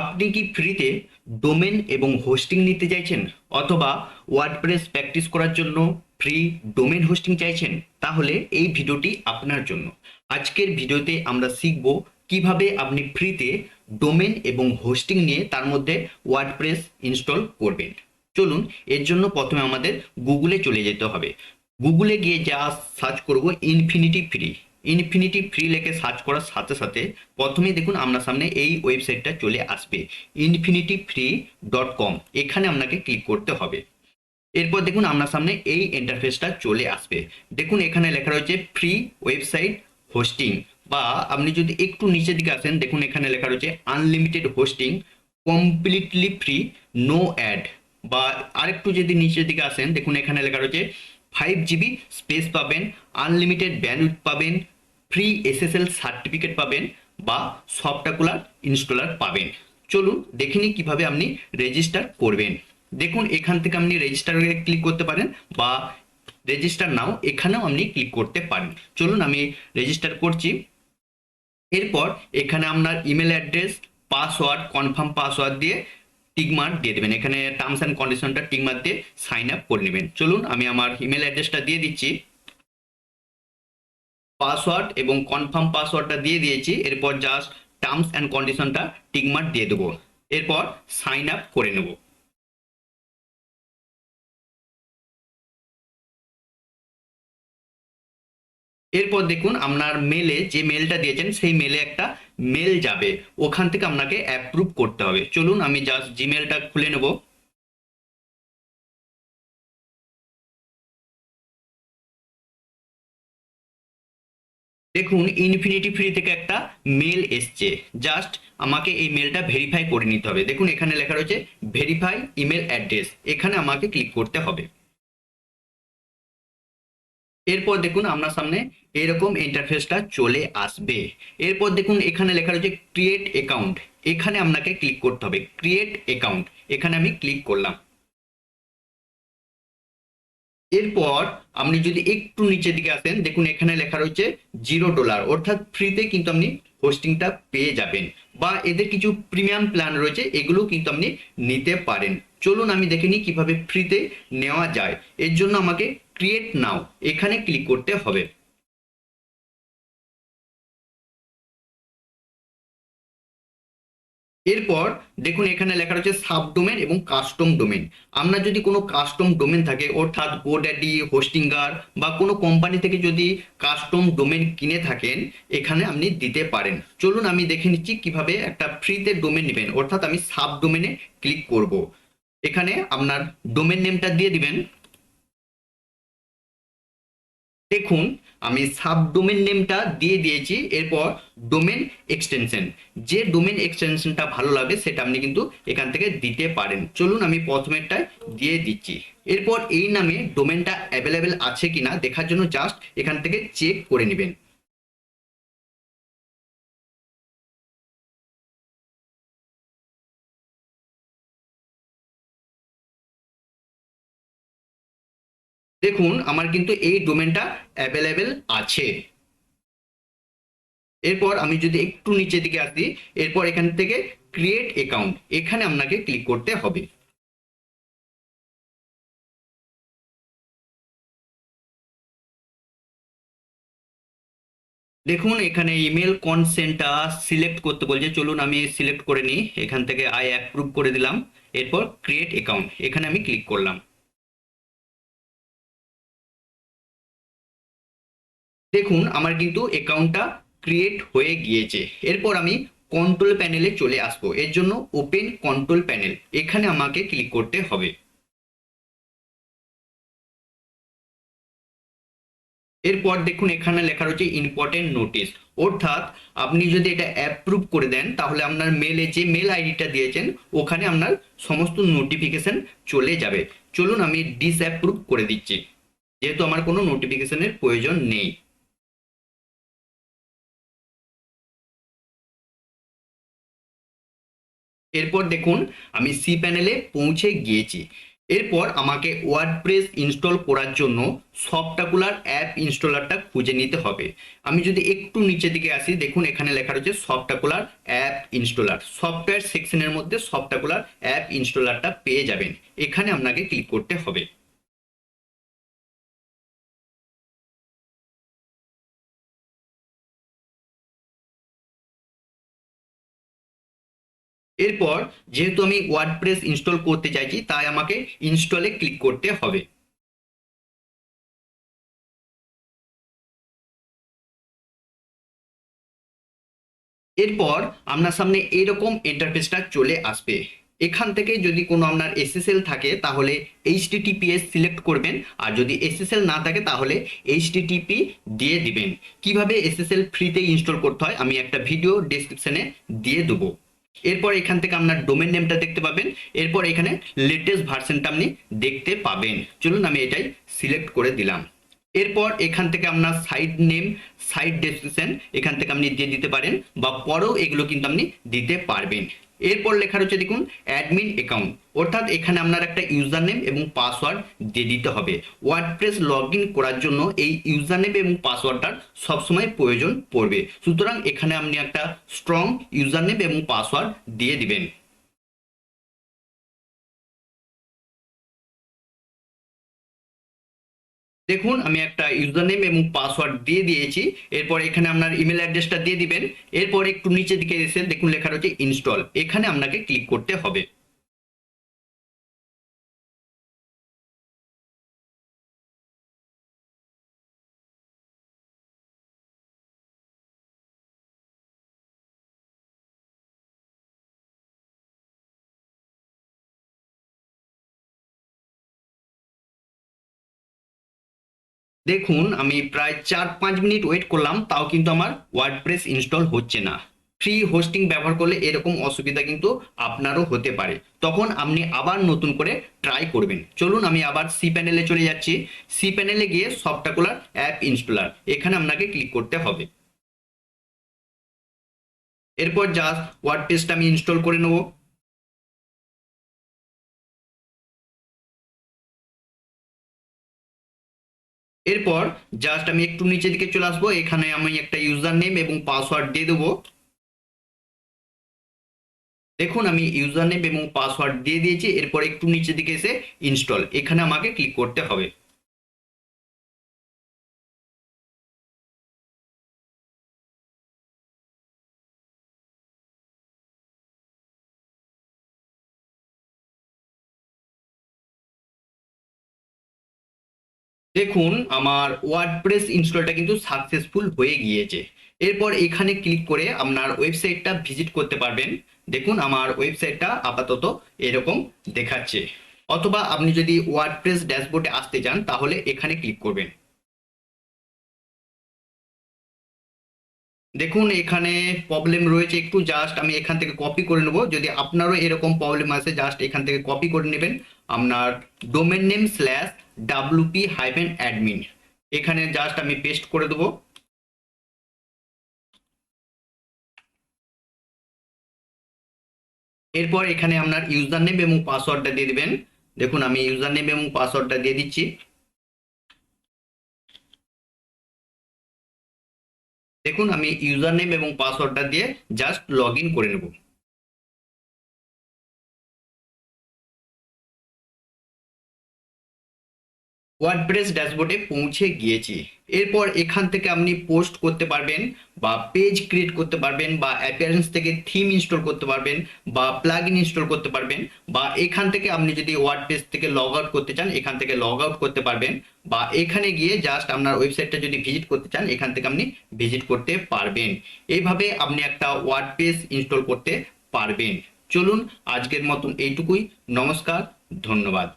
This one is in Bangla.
আপনি কি ফ্রিতে ডোমেন এবং হোস্টিং নিতে চাইছেন অথবা ওয়ার্ডপ্রেস প্র্যাকটিস করার জন্য ফ্রি ডোমেন হোস্টিং চাইছেন? তাহলে এই ভিডিওটি আপনার জন্য। আজকের ভিডিওতে আমরা শিখব কীভাবে আপনি ফ্রিতে ডোমেন এবং হোস্টিং নিয়ে তার মধ্যে ওয়ার্ডপ্রেস ইনস্টল করবেন। চলুন, এর জন্য প্রথমে আমাদের গুগলে চলে যেতে হবে। গুগলে গিয়ে যা সার্চ করব, ইনফিনিটি ফ্রি। ইনফিনিটি ফ্রি লেখে সার্চ করার সাথে সাথে প্রথমেই দেখুন আপনার সামনে এই ওয়েবসাইটটা চলে আসবে ইনফিনিটি ফ্রি ডট কম এখানে আপনাকে ক্লিক করতে হবে। এরপর দেখুন আপনার সামনে এই ইন্টারফেসটা চলে আসবে। দেখুন এখানে লেখা রয়েছে ফ্রি ওয়েবসাইট হোস্টিং বা আপনি যদি একটু নিচের দিকে আসেন, দেখুন এখানে লেখা রয়েছে unlimited hosting completely free no ad বা আরেকটু যদি নিচের দিকে আসেন, দেখুন এখানে লেখা রয়েছে ফাইভ জিবি স্পেস পাবেন আনলিমিটেড ব্যান্ডউইথ পাবেন ফ্রি এসএসএল সার্টিফিকেট পাবেন বা সফটওয়্যার ইনস্টলার পাবেন। চলুন দেখে নিই কীভাবে আপনি রেজিস্টার করবেন। দেখুন, এখান থেকে আপনি রেজিস্টারে ক্লিক করতে পারেন বা রেজিস্টার নাও এখানেও আপনি ক্লিক করতে পারেন। চলুন আমি রেজিস্টার করছি। এরপর এখানে আপনার email address password confirm password দিয়ে টিকমার্ক দিয়ে দেবেন। এখানে টার্মস অ্যান্ড কন্ডিশনটা টিকমার্ক দিয়ে সাইন আপ করে নেবেন। চলুন আমি আমার ইমেল অ্যাড্রেসটা দিয়ে দিচ্ছি। পাসওয়ার্ড এবং কনফার্ম পাসওয়ার্ডটা দিয়ে দিয়েছি। এরপর জাস্ট টার্মস অ্যান্ড কন্ডিশনটা টিকমার্ক দিয়ে দেবো। এরপর সাইন আপ করে নেব। এরপর দেখুন আপনার মেলে যে মেলটা দিয়েছেন, সেই মেলে একটা মেল যাবে। ওখান থেকে আপনাকে অ্যাপ্রুভ করতে হবে। চলুন আমি জাস্ট জিমেলটা খুলে নেব। দেখুন ইনফিনিটি ফ্রি থেকে একটা মেল এসছে। জাস্ট আমাকে এই মেলটা ভেরিফাই করে নিতে হবে। দেখুন, এখানে লেখা রয়েছে ভেরিফাই ইমেল অ্যাড্রেস এখানে আমাকে ক্লিক করতে হবে। এরপর দেখুন আপনার সামনে এরকম ইন্টারফেসটা চলে আসবে। এরপর দেখুন, এখানে লেখা রয়েছে ক্রিয়েট অ্যাকাউন্ট এখানে আপনাকে ক্লিক করতে হবে ক্রিয়েট অ্যাকাউন্ট এখানে আমি ক্লিক করলাম। এরপর আপনি যদি একটু নিচের দিকে আসেন, দেখুন এখানে লেখা রয়েছে জিরো ডলার অর্থাৎ ফ্রিতে কিন্তু আপনি হোস্টিংটা পেয়ে যাবেন। বা এদের কিছু প্রিমিয়াম প্ল্যান রয়েছে, এগুলো কিন্তু আপনি নিতে পারেন। চলুন আমি দেখে নিই কীভাবে ফ্রিতে নেওয়া যায়। এর জন্য আমাকে ক্রিয়েট নাও এখানে ক্লিক করতে হবে। এরপর দেখুন এখানে লেখা রয়েছে সাবডোমেন এবং কাস্টম ডোমেন। আপনার যদি কোনো কাস্টম ডোমেন থাকে, অর্থাৎ গোড্যাডি হোস্টিঙ্গার বা কোনো কোম্পানি থেকে যদি কাস্টম ডোমেন কিনে থাকেন, এখানে আপনি দিতে পারেন। চলুন আমি দেখে নিচ্ছি কীভাবে একটা ফ্রিতে ডোমেন নেবেন, অর্থাৎ আমি সাব ডোমেনে ক্লিক করব। এখানে আপনার ডোমেন নেমটা দিয়ে দিবেন। দেখুন আমি সাব ডোমেন নেমটা দিয়ে দিয়েছি, এরপর ডোমেন এক্সটেনশন যে ডোমেন এক্সটেনশনটা ভালো লাগে সেটা আপনি কিন্তু এখান থেকে দিতে পারেন। চলুন আমি প্রথমেরটায় দিয়ে দিচ্ছি। এরপর এই নামে ডোমেনটা অ্যাভেলেবেল আছে কিনা, দেখার জন্য জাস্ট এখান থেকে চেক করে নেবেন। দেখুন, আমার কিন্তু এই ডোমেনটা অ্যাভেলেবেল আছে। এরপর আমি যদি একটু নিচের দিকে আসি, এরপর এখান থেকে ক্রিয়েট অ্যাকাউন্ট এখানে আপনাকে ক্লিক করতে হবে। দেখুন, এখানে ইমেল কনসেন্টটা সিলেক্ট করতে বলছে। চলুন, আমি সিলেক্ট করে নিই। এখান থেকে আই অ্যাপ্রুভ করে দিলাম। এরপর ক্রিয়েট অ্যাকাউন্ট এখানে আমি ক্লিক করলাম। দেখুন, আমার কিন্তু অ্যাকাউন্টটা ক্রিয়েট হয়ে গিয়েছে। এরপর আমি কন্ট্রোল প্যানেলে চলে আসব। এর জন্য ওপেন কন্ট্রোল প্যানেল এখানে আমাকে ক্লিক করতে হবে। এরপর দেখুন, এখানে লেখা রয়েছে ইম্পর্টেন্ট নোটিস অর্থাৎ, আপনি যদি এটা অ্যাপ্রুভ করে দেন, তাহলে আপনার মেলে যে মেল আইডিটা দিয়েছেন, ওখানে আপনার সমস্ত নোটিফিকেশন চলে যাবে। চলুন, আমি ডিসঅ্যাপ্রুভ করে দিচ্ছি। যেহেতু আমার কোনো নোটিফিকেশনের প্রয়োজন নেই। এরপর দেখুন, আমি সি প্যানেলে পৌঁছে গিয়েছি। এরপর আমাকে ওয়ার্ডপ্রেস ইনস্টল করার জন্য সফটাকুলার অ্যাপ ইনস্টলারটা খুঁজে নিতে হবে। আমি যদি একটু নিচে দিকে আসি, দেখুন এখানে লেখা রয়েছে সফটাকুলার অ্যাপ ইনস্টলার সফটওয়্যার সেকশনের মধ্যে সফটাকুলার অ্যাপ ইনস্টলারটা পেয়ে যাবেন। এখানে আপনাকে ক্লিক করতে হবে। এরপর যেহেতু আমি ওয়ার্ডপ্রেস ইনস্টল করতে চাইছি, তাই আমাকে ইনস্টলে ক্লিক করতে হবে। এরপর আপনার সামনে এরকম ইন্টারফেসটা চলে আসবে। এখান থেকে যদি কোনো আপনার এসএসএল থাকে, তাহলে এইচটিটিপিএস সিলেক্ট করবেন, আর যদি এসএসএল না থাকে, তাহলে এইচটিটিপি দিয়ে দিবেন। কীভাবে এসএসএল ফ্রিতে ইনস্টল করতে হয়, আমি একটা ভিডিও ডেসক্রিপশনে দিয়ে দেবো। এরপর এখান থেকে আপনার ডোমেন নেমটা দেখতে পাবেন। এরপর এখানে লেটেস্ট ভার্সনটা আপনি দেখতে পাবেন। চলুন আমি এটাই সিলেক্ট করে দিলাম। এরপর এখান থেকে আপনার সাইট নেম সাইট ডেসক্রিপশন এখান থেকে আপনি দিয়ে দিতে পারেন বা পরেও এগুলো কিন্তু আপনি দিতে পারবেন। এরপর লেখা রয়েছে দেখুন অ্যাডমিন অ্যাকাউন্ট অর্থাৎ এখানে আপনার একটা ইউজার নেম এবং পাসওয়ার্ড দিয়ে দিতে হবে। ওয়ার্ডপ্রেস লগ ইন করার জন্য এই ইউজার নেম এবং পাসওয়ার্ডটার সবসময় প্রয়োজন পড়বে। সুতরাং এখানে আপনি একটা স্ট্রং ইউজার নেম এবং পাসওয়ার্ড দিয়ে দিবেন। দেখুন, আমি একটা ইউজার নেম এবং পাসওয়ার্ড দিয়ে দিয়েছি। এরপর এখানে আপনার ইমেল অ্যাড্রেসটা দিয়ে দিবেন। এরপর একটু নিচের দিকে এসে দেখুন লেখা রয়েছে ইনস্টল এখানে আপনাকে ক্লিক করতে হবে। দেখুন, আমি প্রায় চার পাঁচ মিনিট ওয়েট করলাম, তাও কিন্তু আমার ওয়ার্ডপ্রেস ইনস্টল হচ্ছে না। ফ্রি হোস্টিং ব্যবহার করলে এরকম অসুবিধা কিন্তু আপনারও হতে পারে। তখন আপনি আবার নতুন করে ট্রাই করবেন। চলুন, আমি আবার সি প্যানেলে চলে যাচ্ছি। সি প্যানেলে গিয়ে সফটাকুলার অ্যাপ ইনস্টলার এখানে আপনাকে ক্লিক করতে হবে। এরপর জাস্ট ওয়ার্ডপ্রেসটা আমি ইনস্টল করে নেব। এরপর জাস্ট আমি একটু নিচের দিকে চলে আসব, এখানে আমি একটা ইউজার নেম এবং পাসওয়ার্ড দিয়ে দেবো। দেখুন, আমি ইউজার নেম এবং পাসওয়ার্ড দিয়ে দিয়েছি, এরপর একটু নিচের দিকে এসে ইনস্টল এখানে আমাকে ক্লিক করতে হবে। দেখুন, আমার ওয়ার্ডপ্রেস ইনস্টলটা কিন্তু সাকসেসফুল হয়ে গিয়েছে। এরপর এখানে ক্লিক করে আপনার ওয়েবসাইটটা ভিজিট করতে পারবেন। দেখুন, আমার ওয়েবসাইটটা আপাতত এরকম দেখাচ্ছে। অথবা আপনি যদি ওয়ার্ডপ্রেস ড্যাশবোর্ডে আসতে চান, তাহলে এখানে ক্লিক করবেন। দেখুন, এখানে প্রবলেম রয়েছে একটু জাস্ট আমি এখান থেকে কপি করে নেব। যদি আপনারও এরকম প্রবলেম আসে জাস্ট এখান থেকে কপি করে নেবেন। আপনার domain name slash WP hyphen admin এখানে জাস্ট আমি পেস্ট করে দেবো। এরপর এখানে আপনার ইউজার নেম এবং পাসওয়ার্ডটা দিয়ে দিবেন। দেখুন, আমি ইউজার নেম এবং পাসওয়ার্ডটা দিয়ে দিচ্ছি। দেখুন, আমি ইউজার নেম এবং পাসওয়ার্ডটা দিয়ে জাস্ট লগ করে নেব। ওয়ার্ডপ্রেস ড্যাশবোর্ডে পৌঁছে গিয়েছি। এরপর এখান থেকে আপনি পোস্ট করতে পারবেন বা পেজ ক্রিয়েট করতে পারবেন বা অ্যাপিয়ারেন্স থেকে থিম ইনস্টল করতে পারবেন বা প্লাগ ইন ইনস্টল করতে পারবেন বা এখান থেকে আপনি যদি ওয়ার্ডপ্রেস থেকে লগ আউট করতে চান, এখান থেকে লগ আউট করতে পারবেন বা এখানে গিয়ে জাস্ট আপনার ওয়েবসাইটটা যদি ভিজিট করতে চান, এখান থেকে আপনি ভিজিট করতে পারবেন। এইভাবে আপনি একটা ওয়ার্ডপ্রেস ইনস্টল করতে পারবেন। চলুন আজকের মতন এইটুকুই। নমস্কার, ধন্যবাদ।